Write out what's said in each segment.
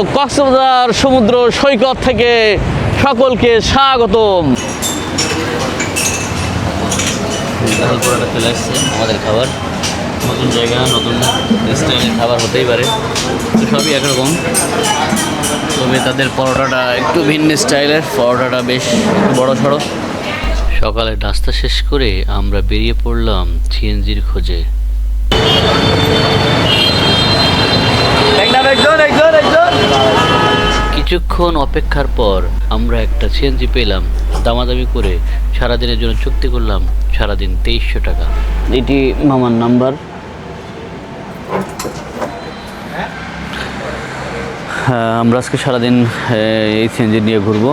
কক্সবাজার সমুদ্র সৈকত থেকে সকলকে স্বাগতম। চলে আসছে, আমাদের খাবার। নতুন জায়গা, নতুন স্টাইলের খাবার হতেই পারে। সবই একরকম। তবে তাদের পরোটাটা একটু ভিন্ন স্টাইলের, পরোটাটা বেশ বড় সড়ো। সকালে নাস্তা শেষ করে আমরা বেরিয়ে পড়লাম সিএনজির খোঁজে। কিছুক্ষণ অপেক্ষার পর আমরা একটা সিএনজি পেলাম দামাদামি করে সারাদিনের জন্য চুক্তি করলাম সারাদিন তেইশশো টাকা। এটি মামার নাম্বার। হ্যাঁ আমরা আজকে সারাদিন এই সিএনজি নিয়ে ঘুরবো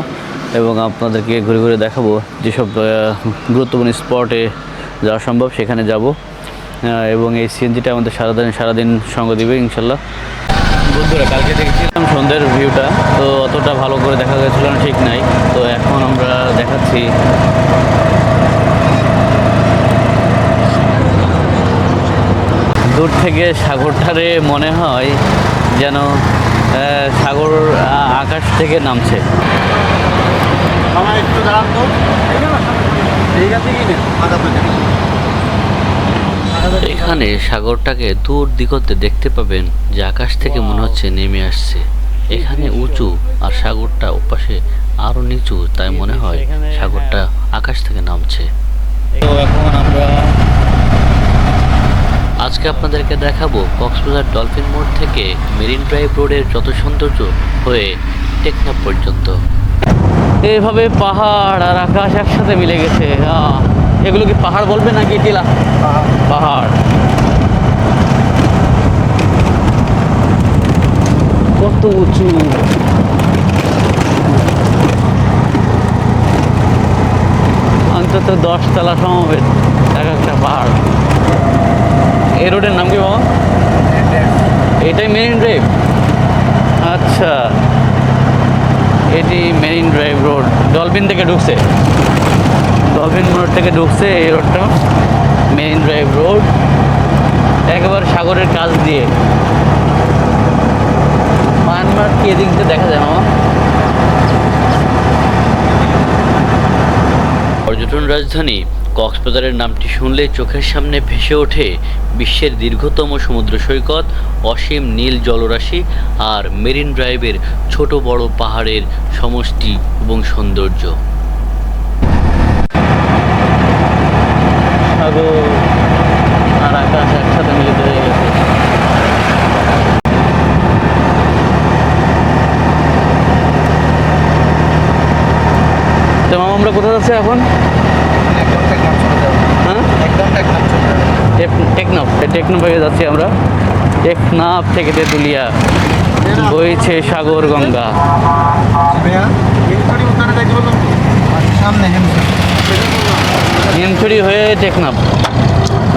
এবং আপনাদেরকে ঘুরে ঘুরে দেখাবো যেসব গুরুত্বপূর্ণ স্পটে যাওয়া সম্ভব সেখানে যাব। এবং এই সিএনজিটা আমাদের সারাদিন সারাদিন সঙ্গ দিবে ইনশাল্লাহ। বন্ধুরা, কালকে দেখেছিলাম সন্ধ্যের ভিউটা তো অতটা ভালো করে দেখা গেছিল না, ঠিক নাই। তো এখন আমরা দেখাচ্ছি। দূর থেকে সাগরটারে মনে হয় যেন সাগর আকাশ থেকে নামছে। আমার একটু দাঁড়ান তো। ঠিক আছে কি এখানে সাগরটাকে দূর দিগন্তে দেখতে পাবেন যে আকাশ থেকে মনে হচ্ছে নেমে আসছে। এখানে উঁচু আর সাগরটা ওপাশে আরও নিচু তাই মনে হয় সাগরটা আকাশ থেকে নামছে। তো এখন আমরা আজকে আপনাদেরকে দেখাবো কক্সবাজার ডলফিন মোড় থেকে মেরিন ড্রাইভ রোডের যত সৌন্দর্য হয়ে টেকনাফ পর্যন্ত। এভাবে পাহাড় আর আকাশ একসাথে মিলে গেছে আহ, এগুলো কি পাহাড় বলবে নাকি টিলা? পাহাড়। কত উঁচু। অন্তত দশতলা সমবেত, এক একটা পাহাড়। এই রোডের নাম কি বাবা? এটাই মেরিন ড্রাইভ আচ্ছা। এটি মেরিন ড্রাইভ রোড ডলফিন থেকে ঢুকছে। ডলফিন মোড় থেকে ঢুকছে এই রোডটা মেরিন ড্রাইভ রোড একেবারে সাগরের কাছ দিয়ে। মায়ানমার কি এদিক দিয়ে দেখা যায় মামা? পর্যটন রাজধানী কক্সবাজারের নামটি শুনলে চোখের সামনে ভেসে ওঠে বিশ্বের দীর্ঘতম সমুদ্র সৈকত, অসীম নীল জলরাশি আর মেরিন ড্রাইভের ছোট বড় পাহাড়ের সমষ্টি এবং সৌন্দর্য। সাগর আর আকাশ একসাথে মিলিত হয়ে গেছে। তো মামা, আমরা কোথায় যাচ্ছি এখন? হ্যাঁ? টেকনাফ টেকনাফ যাচ্ছি আমরা। টেকনাফ থেকে তেঁতুলিয়া বইছে সাগর গঙ্গা। সামনে হিমছড়ি হয়ে টেকনাফ।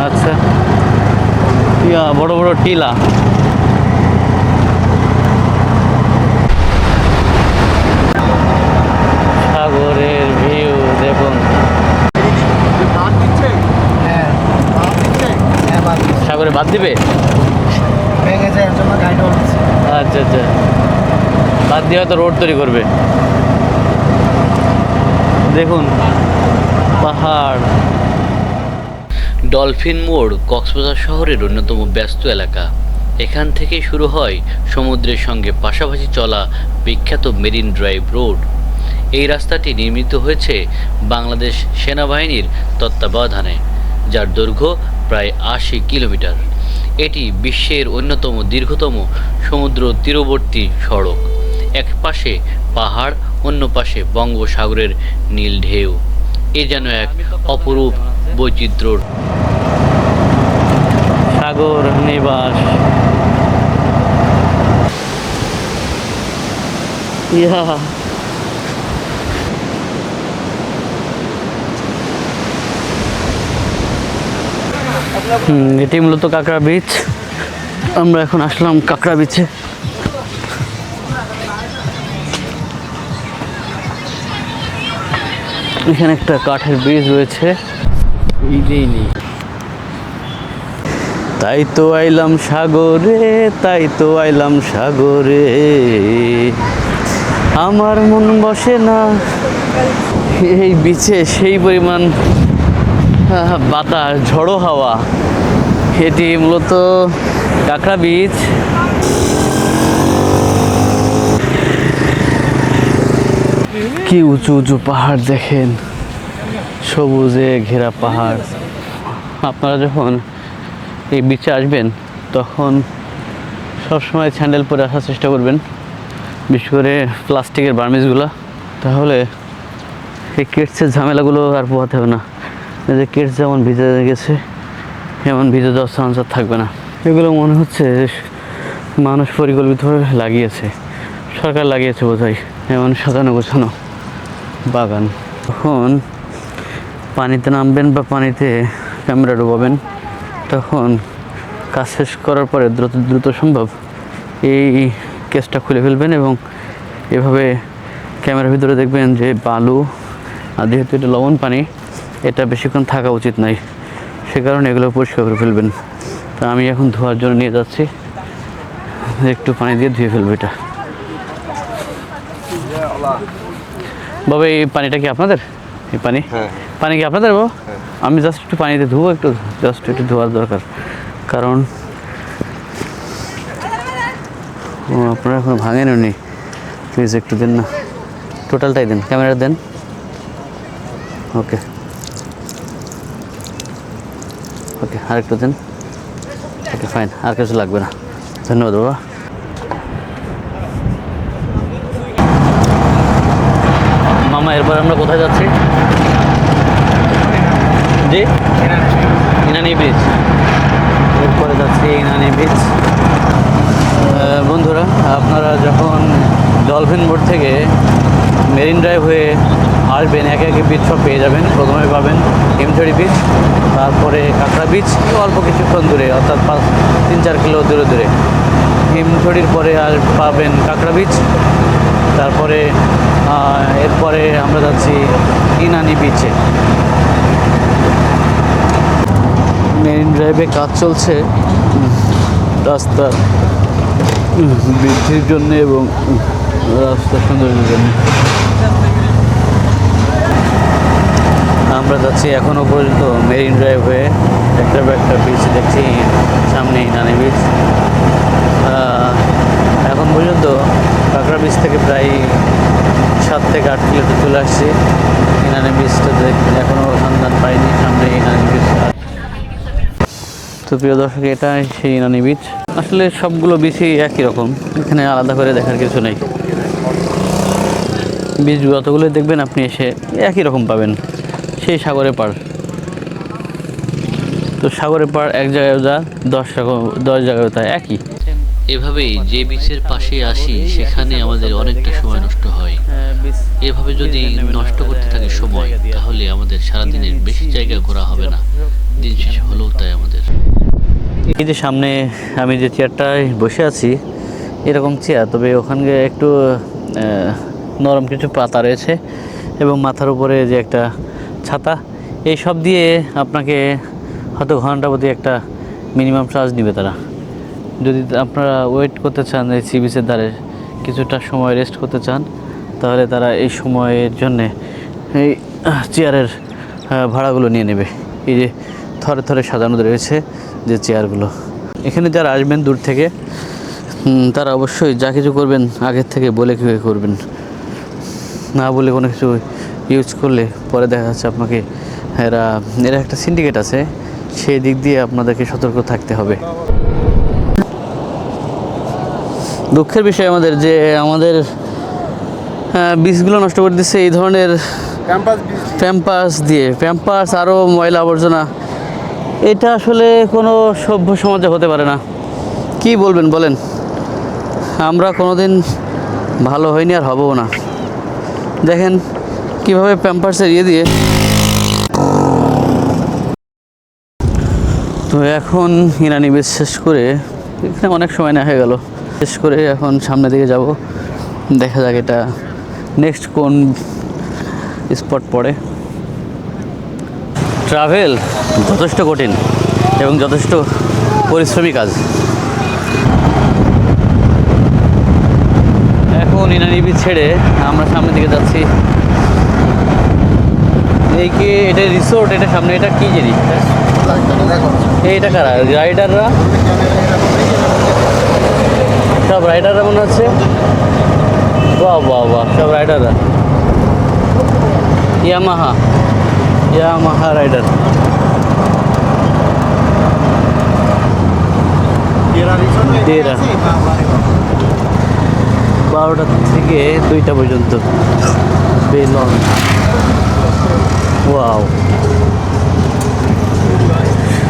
আচ্ছা। ইয়া, বড় বড় টিলা। সাগরের ভিউ, দেখুন। সাগরে বাদ দিবে? আচ্ছা আচ্ছা। বাদ দিয়ে হয়তো রোড তৈরি করবে। দেখুন। পাহাড়। ডলফিন মোড় কক্সবাজার শহরের অন্যতম ব্যস্ত এলাকা। এখান থেকেই শুরু হয় সমুদ্রের সঙ্গে পাশাপাশি চলা বিখ্যাত মেরিন ড্রাইভ রোড। এই রাস্তাটি নির্মিত হয়েছে বাংলাদেশ সেনাবাহিনীর তত্ত্বাবধানে, যার দৈর্ঘ্য প্রায় আশি কিলোমিটার। এটি বিশ্বের অন্যতম দীর্ঘতম সমুদ্র তীরবর্তী সড়ক। এক পাশে পাহাড় অন্য পাশে বঙ্গোসাগরের নীল ঢেউ। এ যেন এক অপরূপ বৈচিত্র্যর সাগর নিবাস। হুম, এটি মূলত কাঁকড়া বিচ। আমরা এখন আসলাম কাঁকড়া বিচে। এখানে একটা কাঠের ব্রিজ রয়েছে। তাই তো আইলাম সাগরে তাই তো আইলাম সাগরে। আমার মন বসে না। এই বিচে সেই পরিমাণ বাতাস ঝড়ো হাওয়া। এটি মূলত কাঁকড়া বীচ কি উঁচু উঁচু পাহাড় দেখেন? সবুজে ঘেরা পাহাড়। আপনারা যখন এই বিচে আসবেন, তখন সবসময় স্যান্ডেল পরে আসার চেষ্টা করবেন। বিশেষ করে প্লাস্টিকের বার্মিজগুলো। তাহলে এই কেটসের ঝামেলাগুলো আর পোহাতে হবে না। যে কেটস যেমন ভিজে গেছে এমন ভিজে যাওয়ার চান্স আর থাকবে না। এগুলো মনে হচ্ছে মানুষ পরিকল্পিতভাবে লাগিয়েছে। সরকার লাগিয়েছে বোধহয়, এমন সাজানো গোছানো। বাগান। তখন পানিতে নামবেন বা পানিতে ক্যামেরা ডুবাবেন, তখন কাজ শেষ করার পরে দ্রুত দ্রুত সম্ভব এই কেসটা খুলে ফেলবেন এবং এভাবে ক্যামেরার ভিতরে দেখবেন যে বালু আর যেহেতু এটা লবণ পানি, এটা বেশিক্ষণ থাকা উচিত নয় সে কারণে এগুলো পরিষ্কার করে ফেলবেন। তা আমি এখন ধোয়ার জন্য নিয়ে যাচ্ছি। একটু পানি দিয়ে ধুয়ে ফেলব এটা। বাবা এই পানিটা কি আপনাদের? এই পানি? হ্যাঁ পানি কি আপনাদের বাবা? আমি জাস্ট একটু পানিতে ধুবো একটু জাস্ট একটু ধোয়ার দরকার। কারণ ও আপনারা এখন ভাঙেন উনি। প্লিজ একটু দেন না। টোটালটাই দেন ক্যামেরা দেন। ওকে ওকে আর একটু দেন। ওকে ফাইন আর কিছু লাগবে না। ধন্যবাদ বাবা। এরপর আমরা কোথায় যাচ্ছি? জি? ইনানি বিচ এরপরে যাচ্ছি ইনানি আহ, বন্ধুরা আপনারা যখন ডলফিন বোর্ড থেকে মেরিন ড্রাইভ হয়ে আসবেন একে একে বিচ সব পেয়ে যাবেন। প্রথমে পাবেন হিমছড়ি বিচ তারপরে কাঁকড়া বিচ অল্প কিছুক্ষণ দূরে অর্থাৎ পাঁচ তিন চার কিলো দূরে দূরে। হিমছড়ির পরে আর পাবেন কাঁকড়া বিচ তারপরে এরপরে আমরা যাচ্ছি ইনানি বিচে মেরিন ড্রাইভে কাজ চলছে। রাস্তা, বৃদ্ধির জন্য এবং রাস্তা সৌন্দর্যের জন্য। আমরা যাচ্ছি এখনও পর্যন্ত মেরিন ড্রাইভ হয়ে একটা একটা বিচ দেখছি, সামনে ইনানি বিচ এখন পর্যন্ত কাঁকড়া বীজ থেকে প্রায় সাত থেকে আট কিলোমিটার চলে আসছি। ইনানি দেখ এখনও সন্ধান পাইনি সামনে ইনানি বিচ তো প্রিয় দর্শক, এটা সেই ইনানি বিচ আসলে সবগুলো বিচই একই রকম, এখানে আলাদা করে দেখার কিছু নেই। বীজ যতগুলো দেখবেন, আপনি এসে একই রকম পাবেন, সেই সাগরে পার। তো সাগরে পার এক জায়গায় যা, দশ রকম দশ জায়গায় তা একই। এভাবেই যে বিচের পাশে আসি, সেখানে আমাদের অনেকটা সময় নষ্ট হয়। এভাবে যদি নষ্ট করতে থাকে সময়, তাহলে আমাদের সারাদিনের বেশি জায়গা ঘোরা হবে না। দিন শেষে হলেও তাই আমাদের। এই যে সামনে আমি যে চেয়ারটায় বসে আছি, এরকম চেয়ার, তবে ওখানে একটু নরম কিছু পাতা রয়েছে এবং মাথার উপরে যে একটা ছাতা, এই সব দিয়ে আপনাকে হয়তো ঘণ্টা প্রতি একটা মিনিমাম চার্জ নেবে তারা। যদি আপনারা ওয়েট করতে চান এই সি বিচের ধারে কিছুটা সময় রেস্ট করতে চান, তাহলে তারা এই সময়ের জন্যে এই চেয়ারের ভাড়াগুলো নিয়ে নেবে। এই যে থরে থরে সাজানো রয়েছে যে চেয়ারগুলো এখানে যারা আসবেন দূর থেকে তারা অবশ্যই যা কিছু করবেন আগের থেকে বলে কীভাবে করবেন। না বলে কোনো কিছু ইউজ করলে পরে দেখা যাচ্ছে আপনাকে, এরা এরা একটা সিন্ডিকেট আছে, সেই দিক দিয়ে আপনাদেরকে সতর্ক থাকতে হবে। দুঃখের বিষয় আমাদের যে আমাদের আহ, বীজগুলো নষ্ট করে দিচ্ছে এই ধরনের প্যাম্পাস দিয়ে। প্যাম্পাস আরও ময়লা আবর্জনা। এটা আসলে কোনো সভ্য সমাজে হতে পারে না। কি বলবেন বলেন? আমরা কোনোদিন ভালো হয়নি আর হবও না। দেখেন কীভাবে প্যাম্পাসের ইয়ে দিয়ে তো এখন ইরানি বেশ শেষ করে এখানে অনেক সময় না হয়ে গেল। শেষ করে এখন সামনের দিকে যাব। দেখা যাক এটা নেক্সট কোন স্পট পড়ে। ট্রাভেল যথেষ্ট কঠিন এবং যথেষ্ট পরিশ্রমী কাজ। এখন ইনানি বিচ ছেড়ে আমরা সামনের দিকে যাচ্ছি। এই কি এটা রিসোর্ট এটা সামনে, এটা কি জিনিস? এইটা কারা? রাইডাররা সব রাইডাররা মনে হচ্ছে? বাহ বাহ বাহ, সব রাইডাররা ইয়ামাহা ইয়ামাহা রাইডার বারোটা থেকে দুইটা পর্যন্ত। বেলন ওয়াও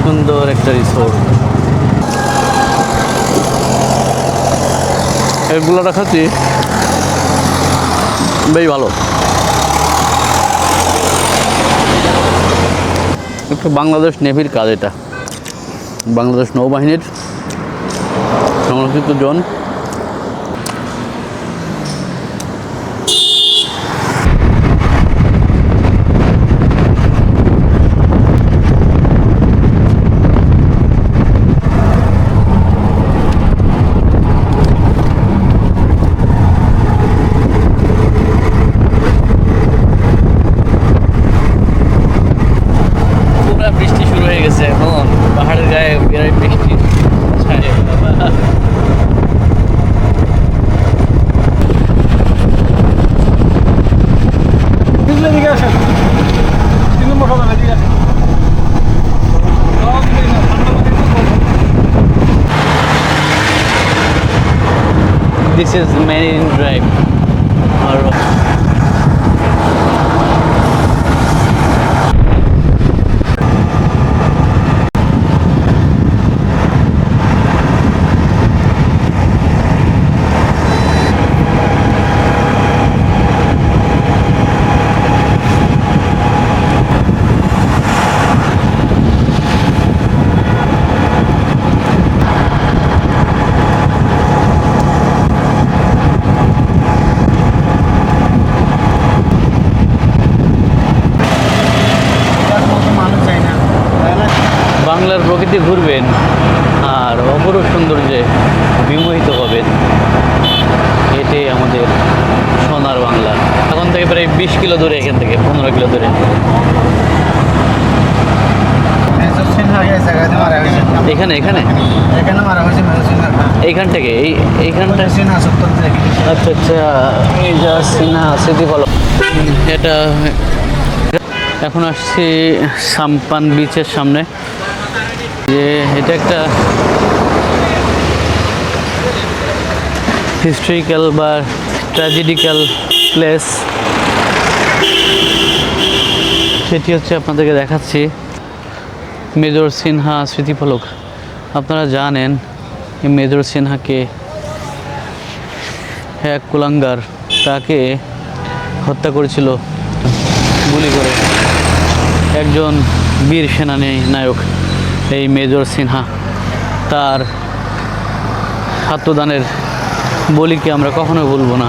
সুন্দর একটা রিসোর্ট এগুলো রাখাতে বেশ ভালো। একটু বাংলাদেশ নেভির কাজ এটা। বাংলাদেশ নৌবাহিনীর সংরক্ষিত জন। is many এখানে এখানে? এখানে মারা হয়েছে মেজর সিনহা এইখান থেকে এই এইখানটা? থেকে। আচ্ছা আচ্ছা এই যা সিনহা স্মৃতি বলো এটা এখন আসছি সাম্পান বিচের সামনে। যে এটা একটা হিস্ট্রিক্যাল বা ট্র্যাজেডিক্যাল প্লেস সেটি হচ্ছে আপনাদেরকে দেখাচ্ছি। মেজর সিনহা স্মৃতিফলক আপনারা জানেন মেজর সিনহাকে এক কুলাঙ্গার তাকে হত্যা করেছিল গুলি করে একজন বীর সেনানী নায়ক এই মেজর সিনহা। তার আত্মদানের বলিকে আমরা কখনো ভুলব না।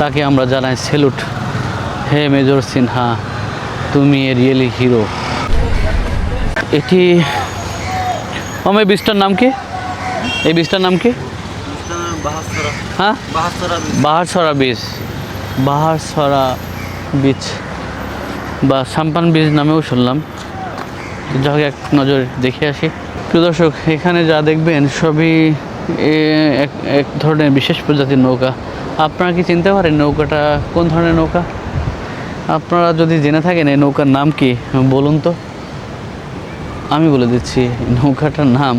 তাকে আমরা জানাই সেলুট। হে মেজর সিনহা, তুমি এ রিয়েলি হিরো। এটি আমার বীজটার নাম কি? এই বীজটার নাম কি? হ্যাঁ? বাহারছড়া বীজ। বাহারছড়া বীজ। বা সাম্পান বীজ নামেও শুনলাম। যাই হোক এক নজর দেখে আসি। প্রিয় দর্শক এখানে যা দেখবেন সবই এক এক ধরনের বিশেষ প্রজাতির নৌকা। আপনারা কি চিনতে পারেন নৌকাটা কোন ধরনের নৌকা? আপনারা যদি জেনে থাকেন এই নৌকার নাম কি বলুন তো। আমি বলে দিচ্ছি, নৌকাটার নাম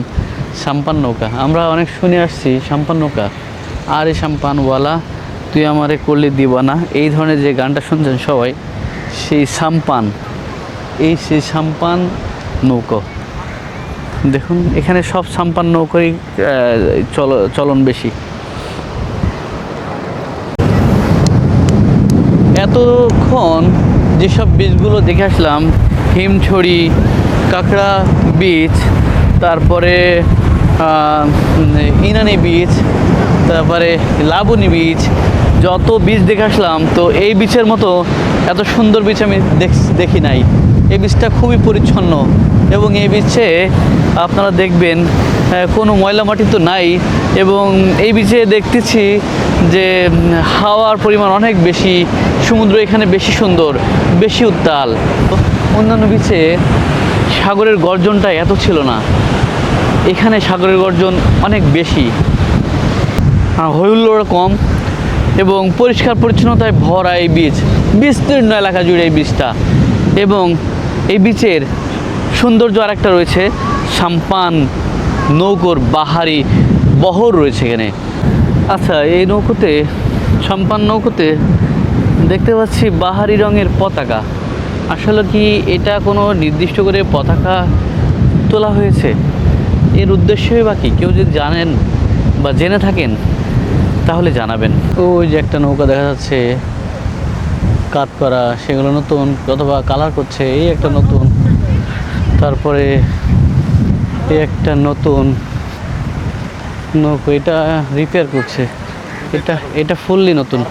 সাম্পান নৌকা। আমরা অনেক শুনে আসছি, সাম্পান নৌকা। আর এই সাম্পানওয়ালা, তুই আমারে করলে দিবানা এই ধরনের যে গানটা শুনছেন সবাই, সেই সাম্পান। এই সেই সাম্পান নৌকো। দেখুন, এখানে সব সাম্পান নৌকোই চল, চলন বেশি। এতক্ষণ যেসব বীজগুলো দেখে আসলাম, হিমছড়ি কাঁকড়া বীজ, তারপরে ইনানি বীজ, তারপরে লাবণী বীজ, যত বীজ দেখে আসলাম, তো এই বীজের মতো এত সুন্দর বীজ আমি দেখ- নাই। এই বীজটা খুবই পরিচ্ছন্ন এবং এই বীজে আপনারা দেখবেন কোনো ময়লা মাটি তো নাই এবং এই বিচে দেখতেছি যে হাওয়ার পরিমাণ অনেক বেশি, সমুদ্র এখানে বেশি সুন্দর, বেশি উত্তাল। অন্যান্য বিচে সাগরের গর্জনটা এত ছিল না। এখানে সাগরের গর্জন অনেক বেশি। হৈহুল্লোড় কম এবং পরিষ্কার পরিচ্ছন্নতায় ভরা এই বীচ বিস্তীর্ণ এলাকা জুড়ে এই বীচটা এবং এই বীচের সৌন্দর্য আর একটা রয়েছে, সাম্পান নৌকোর বাহারি বহর রয়েছে এখানে। আচ্ছা এই নৌকোতে, সাম্পান নৌকোতে দেখতে পাচ্ছি বাহারি রঙের পতাকা। আসলে কি এটা কোনো নির্দিষ্ট করে পতাকা তোলা হয়েছে? এর উদ্দেশ্যই বা কি? কেউ যদি জানেন বা জেনে থাকেন, তাহলে জানাবেন। ওই যে একটা নৌকা দেখা যাচ্ছে কাত করা সেগুলো নতুন, অথবা কালার করছে, এই একটা নতুন। তারপরে এই একটা নতুন নৌকো, এটা রিপেয়ার করছে। এটা এটা ফুললি নতুন।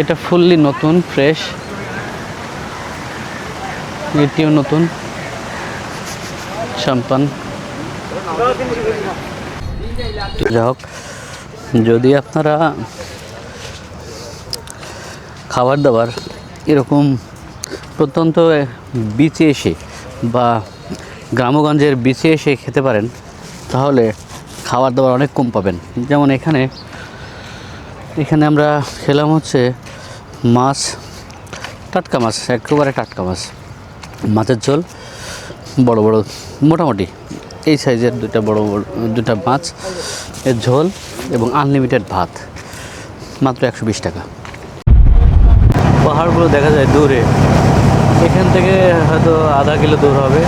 এটা ফুললি নতুন ফ্রেশ এটিও নতুন। সাম্পান যাই হোক, যদি আপনারা খাবার দাবার এরকম প্রত্যন্ত বিচে এসে বা গ্রামগঞ্জের বিচে এসে খেতে পারেন, তাহলে খাবার দাবার অনেক কম পাবেন। যেমন এখানে এখানে আমরা খেলাম হচ্ছে মাছ, টাটকা মাছ, একেবারে টাটকা মাছ। মাছের ঝোল, বড় বড়, মোটামুটি। এই সাইজের দুটা বড় বড় দুটা মাছ, এর ঝোল এবং আনলিমিটেড ভাত, মাত্র একশো বিশ টাকা। পাহাড়গুলো দেখা যায় দূরে। এখান থেকে হয়তো আধা কিলো দূর হবে।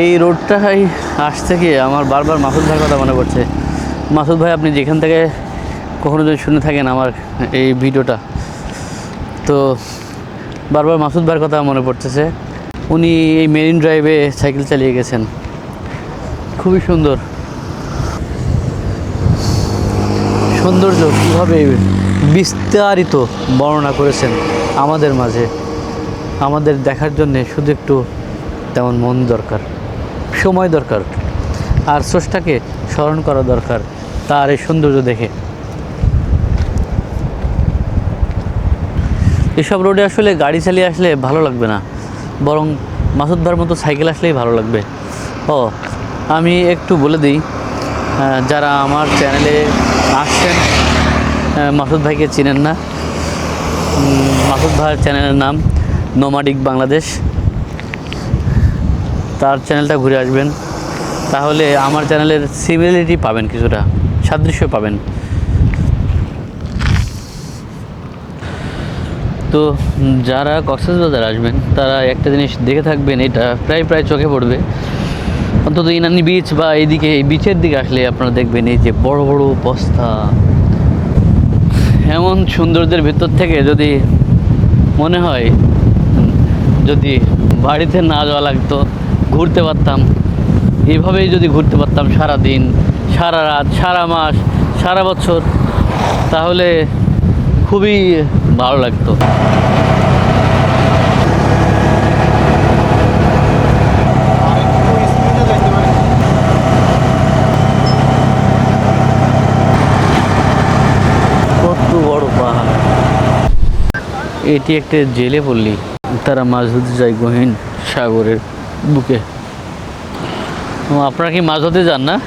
এই রোডটাই আসতে গিয়ে আমার বারবার মাসুদ ভাইয়ের কথা মনে পড়ছে। মাসুদ ভাই, আপনি যেখান থেকে কখনো যদি শুনে থাকেন আমার এই ভিডিওটা। তো বারবার মাসুদ ভাইয়ের কথা মনে পড়তেছে। উনি এই মেরিন ড্রাইভে সাইকেল চালিয়ে গেছেন। খুবই সুন্দর। সৌন্দর্য কীভাবে বিস্তারিত বর্ণনা করেছেন আমাদের মাঝে। আমাদের দেখার জন্যে শুধু একটু তেমন মন দরকার। সময় দরকার। আর স্রষ্টাকে স্মরণ করা দরকার তার এই সৌন্দর্য দেখে। এসব রোডে আসলে গাড়ি চালিয়ে আসলে ভালো লাগবে না। বরং মাসুদ ভাইয়ের মতো সাইকেল আসলেই ভালো লাগবে। ও, আমি একটু বলে দিই যারা আমার চ্যানেলে আসছেন মাসুদ ভাইকে চিনেন না। মাসুদ ভাইয়ের চ্যানেলের নাম নোমাডিক বাংলাদেশ তার চ্যানেলটা ঘুরে আসবেন। তাহলে আমার চ্যানেলের সিমিলারিটি পাবেন কিছুটা, সাদৃশ্য পাবেন। তো যারা কক্সবাজার আসবেন, তারা একটা জিনিস দেখে থাকবেন, এটা প্রায় প্রায় চোখে পড়বে। অন্তত ইনানি বিচ বা এইদিকে, এই বিচের দিকে আসলে আপনারা দেখবেন এই যে বড় বড় বস্তা। এমন সৌন্দর্যের ভিতর থেকে যদি মনে হয়, যদি বাড়িতে না যাওয়া লাগতো ঘুরতে পারতাম। এভাবেই যদি ঘুরতে পারতাম সারা দিন সারা রাত, সারা মাস, সারা বছর, তাহলে খুবই ভালো লাগতো। কত বড় পাহাড়। এটি একটা জেলে পল্লী, তারা মাছ ধরতে যায় গহীন সাগরের বুকে। আপনারা কি মাছ ধরতে যান না?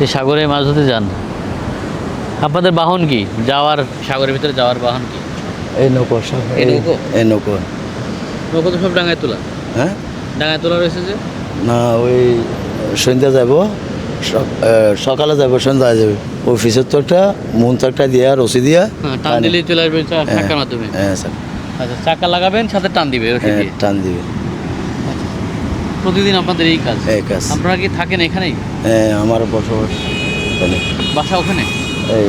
এই সাগরে মাছ ধরতে যান। আপনাদের বাহন কি? যাওয়ার সাগরের ভিতরে যাওয়ার বাহন কি? এই নৌকো এই নৌকো? এই নৌকো। নৌকো তো সব ডাঙায় তোলা। হ্যাঁ? ডাঙায় তোলা রয়েছে যে? না ওই সন্ধ্যা যাব। সকালে যাব সন্ধ্যায় যাবে। অফিসের তো একটা মন তো একটা দিয়া রসি দিয়া। হ্যাঁ টান দিলেই চলে আসবে চা- চাকার মাধ্যমে। হ্যাঁ স্যার। আচ্ছা চাকা লাগাবেন সাথে টান দিবে হ্যাঁ টান দিবে। প্রতিদিন আপনাদের এই কাজ? এই কাজ। আপনারা কি থাকেন এখানেই? হ্যাঁ আমার বসবাস ওখানে। বাসা ওখানে? এই।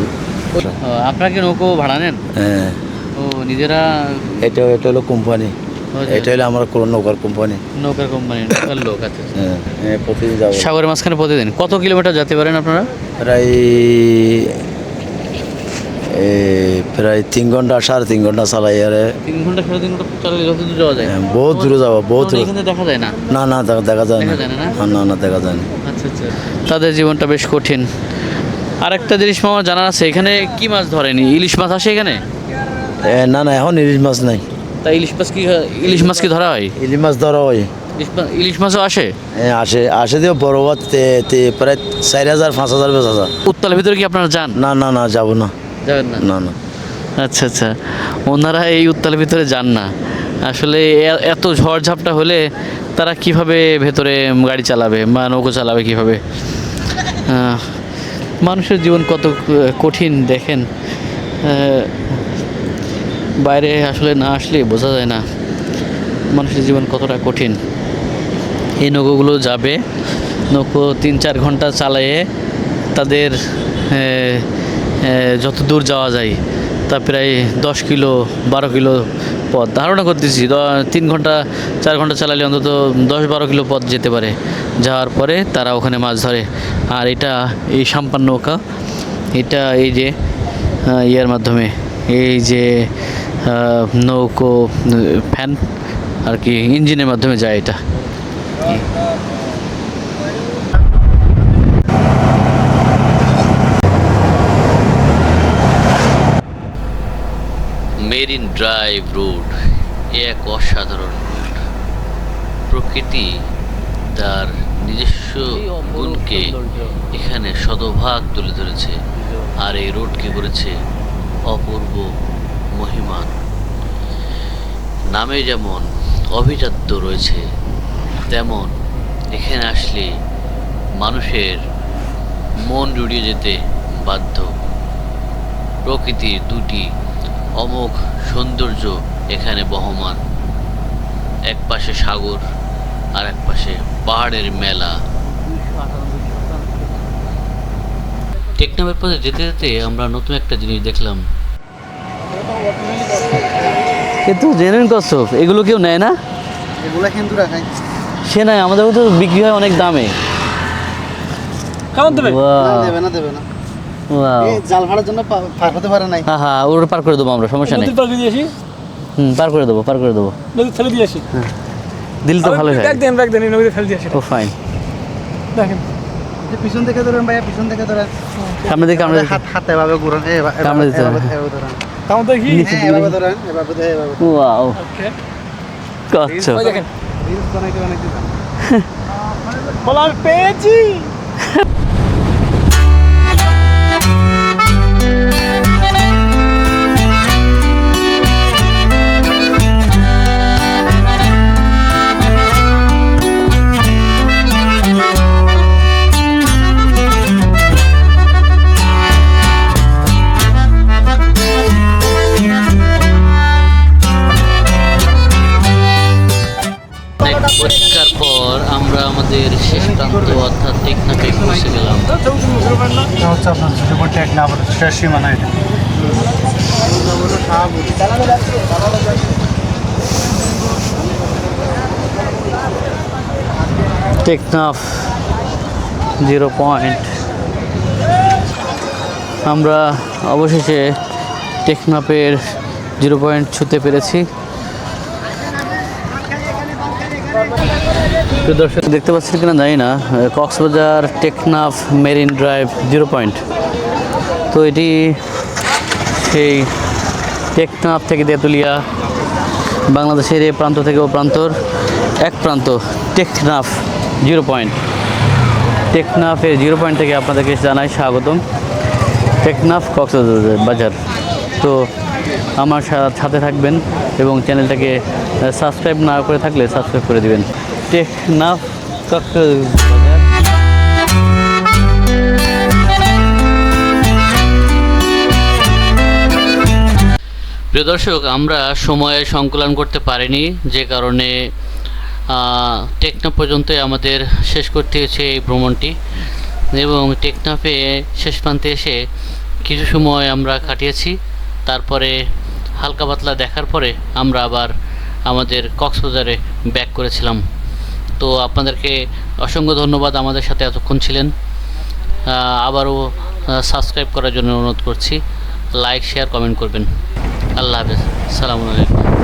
আপনারা কি নৌকো ভাড়া নেন? হ্যাঁ। ও নিজেরা এটা এটা হলো কোম্পানি। আচ্ছা। এটা হলো আমার কোনো নৌকার কোম্পানি। নৌকার কোম্পানি নৌকার লোক আছে হ্যাঁ হ্যাঁ প্রতিদিন যাব। সাগরের মাঝখানে প্রতিদিন। কত কিলোমিটার যেতে পারেন আপনারা? প্রায় প্রায় তিন ঘণ্টা সাড়ে তিন ঘণ্টা চালাই আরে। তিন ঘণ্টা সাড়ে তিন ঘণ্টা চালালে যত দূর যাওয়া যায়? হ্যাঁ, বহুত দূরে যাব বহুত দূরে। দেখা যায় না? না না দেখা- যায় না। না, না? না, দেখা যায় না। আচ্ছা আচ্ছা। তাদের জীবনটা বেশ কঠিন। আরেকটা জিনিস মামা জানার আছে এখানে কি মাছ ধরেনি? ইলিশ মাছ আসে এখানে? না না এখন ইলিশ মাছ নাই। তা ইলিশ মাছ কি ইলিশ মাছ কি ধরা হয়? ইলিশ মাছ ধরা হয়। ইলিশ মাছও আসে? এ, আসে আসে দিয়ে বড় প্রায় চার হাজার পাঁচ হাজার বেচ হাজার উত্তালের ভিতরে কি আপনারা যান? না না না যাব না। যাবেন না না। না আচ্ছা আচ্ছা। ওনারা এই উত্তালের ভিতরে যান না। আসলে এত ঝড়ঝাপটা হলে তারা কীভাবে ভেতরে গাড়ি চালাবে বা নৌকো চালাবে কীভাবে? মানুষের জীবন কত কঠিন দেখেন। বাইরে আসলে না আসলে বোঝা যায় না মানুষের জীবন কতটা কঠিন। এই নৌকোগুলো যাবে নৌকো তিন চার ঘণ্টা চালিয়ে তাদের যত দূর যাওয়া যায়, তা প্রায় দশ কিলো, বারো কিলো পথ। ধারণা করতেছি তিন ঘণ্টা, চার ঘণ্টা চালালে অন্তত দশ বারো কিলো পথ যেতে পারে। যাওয়ার পরে তারা ওখানে মাছ ধরে। আর এটা এই সাম্পান নৌকা, এটা এই যে ইয়ের মাধ্যমে, এই যে নৌকো, ফ্যান, আর কি, ইঞ্জিনের মাধ্যমে যায় এটা। মেরিন ড্রাইভ রোড এক অসাধারণ রোড প্রকৃতি তার নিজস্ব গুণকে এখানে শতভাগ তুলে ধরেছে আর এই রোডকে করেছে অপূর্ব মহিমান নামে যেমন অভিজাত্য রয়েছে, তেমন এখানে আসলে মানুষের মন জুড়িয়ে যেতে বাধ্য। প্রকৃতির দুটি অমোঘ সৌন্দর্য এখানে বহমান। এক পাশে সাগর আর এক পাশে পাহাড়ের মেলা। টেকনামের পথে যেতে যেতে আমরা নতুন একটা জিনিস দেখলাম। কিন্তু জেনুইন কচ্ছপ এগুলো কেউ নেয় না? এগুলা কিন্তু রাখাই। সে নাই আমাদের তো বিক্রি হয় অনেক দামে। কেমন দেবে? না, দেবে না দেবে না। জাল ফাড়ার জন্য পার হতে পারে নাই। হ্যাঁ হ্যাঁ ওর পার করে দেবো আমরা সমস্যা নেই। পাড়ে দিয়ে আসি। হুম পার করে দেবো পার করে দেবো। নদীর ফেলে দিয়ে আসি। দিল তো ভালো হয় ব্যাগ দেন ব্যাগ দেন নদীতে ফেলে দিয়ে আসি। ও ফাইন দেখেন। পিছন থেকে ধরেন ভাইয়া পিছন থেকে ধরেন। সামনে দিকে আমরা হাত হাত এভাবে ঘুরান এই এভাবে- কামড়ে দিতে এভাবে- হবে। এভাবে ধরেন। তাও দেখি হ্যাঁ এভাবে ধরেন এভাবে ধরে এভাবে ওয়াও ওকে। কচ্ছপ। দেখেন। রিলস বানাইতে বানাইতে যান। পেয়েছি। Teknaf, zero point. আমরা অবশেষে টেকনাফের জিরো পয়েন্ট ছুতে পেরেছি। দর্শক, দেখতে পাচ্ছেন কিনা? জানি না। Cox's Bazar Teknaf marine drive zero point. তো এটি সেই টেকনাফ থেকে তেঁতুলিয়া, বাংলাদেশের এই প্রান্ত থেকে ও প্রান্তর এক প্রান্ত টেকনাফ। Zero point. টেকনাফের জিরো পয়েন্ট থেকে আপনাদেরকে জানাই স্বাগতম। টেকনাফ কক্সবাজার বাজার। তো আমার সাথে থাকবেন এবং চ্যানেলটাকে সাবস্ক্রাইব না করে থাকলে সাবস্ক্রাইব করে দিবেন। টেকনাফ কক্সবাজার। প্রিয় দর্শক, আমরা সময়ে সংকলন করতে পারিনি, যে কারণে টেকনাফ পর্যন্তই আমাদের শেষ করতে হয়েছে এই ভ্রমণটি। এবং টেকনাফে শেষ প্রান্তে এসে কিছু সময় আমরা কাটিয়েছি। তারপরে হালকা পাতলা দেখার পরে আমরা আবার আমাদের কক্সবাজারে ব্যাক করেছিলাম। তো আপনাদেরকে অসংখ্য ধন্যবাদ আমাদের সাথে এতক্ষণ ছিলেন। আবারও সাবস্ক্রাইব করার জন্য অনুরোধ করছি। লাইক শেয়ার কমেন্ট করবেন। আল্লাহ হাফেজ। সালামু আলাইকুম।